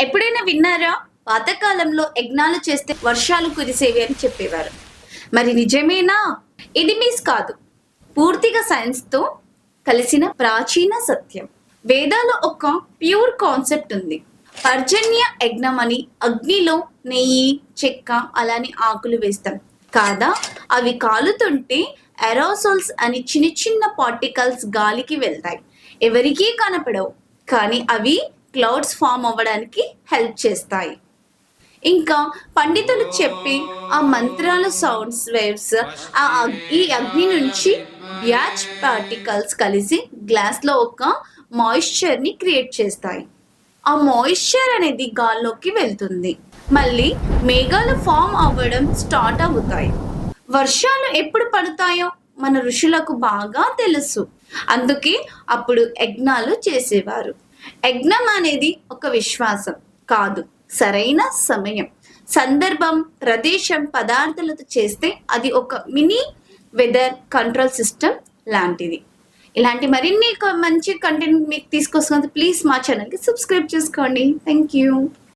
ఎప్పుడైనా విన్నారా? పాతకాలంలో యజ్ఞాలు చేస్తే వర్షాలు కురిసేవి అని చెప్పేవారు. మరి నిజమేనా? ఇది మీస్ కాదు. పూర్తిగా సైన్స్తో కలిసిన ప్రాచీన సత్యం. వేదాలో ఒక ప్యూర్ కాన్సెప్ట్ ఉంది. పర్జన్య యజ్ఞం అని అగ్నిలో నెయ్యి చెక్క అలానే ఆకులు వేస్తాం. కాదా? అవి కాలుతుంటే ఎరోసోల్స్ అని చిన్న చిన్న పార్టికల్స్ గాలికి వెళ్తాయి. ఎవరికీ కనపడవు. కానీ అవి క్లౌడ్స్ ఫామ్ అవ్వడానికి హెల్ప్ చేస్తాయి. ఇంకా పండితులు చెప్పి ఆ మంత్రాల సౌండ్స్ వేవ్స్ ఆ అగ్ని ఈ అగ్ని నుంచి బ్యాచ్ పార్టికల్స్ కలిసి గ్లాస్లో ఒక మాయిశ్చర్ని క్రియేట్ చేస్తాయి. ఆ మాయిశ్చర్ అనేది గాల్లోకి వెళ్తుంది. మళ్ళీ మేఘాలు ఫామ్ అవ్వడం స్టార్ట్ అవుతాయి. వర్షాలు ఎప్పుడు పడతాయో మన ఋషులకు బాగా తెలుసు. అందుకే అప్పుడు యజ్ఞాలు చేసేవారు. యజ్ఞం అనేది ఒక విశ్వాసం కాదు సరైన సమయం. సందర్భం ప్రదేశం పదార్థాలతో చేస్తే అది ఒక మినీ వెదర్ కంట్రోల్ సిస్టమ్ లాంటిది. ఇలాంటి మరిన్ని ఒక మంచి కంటెంట్ మీకు తీసుకొస్తుంది ప్లీజ్ మా ఛానల్కి సబ్స్క్రైబ్ చేసుకోండి. Thank you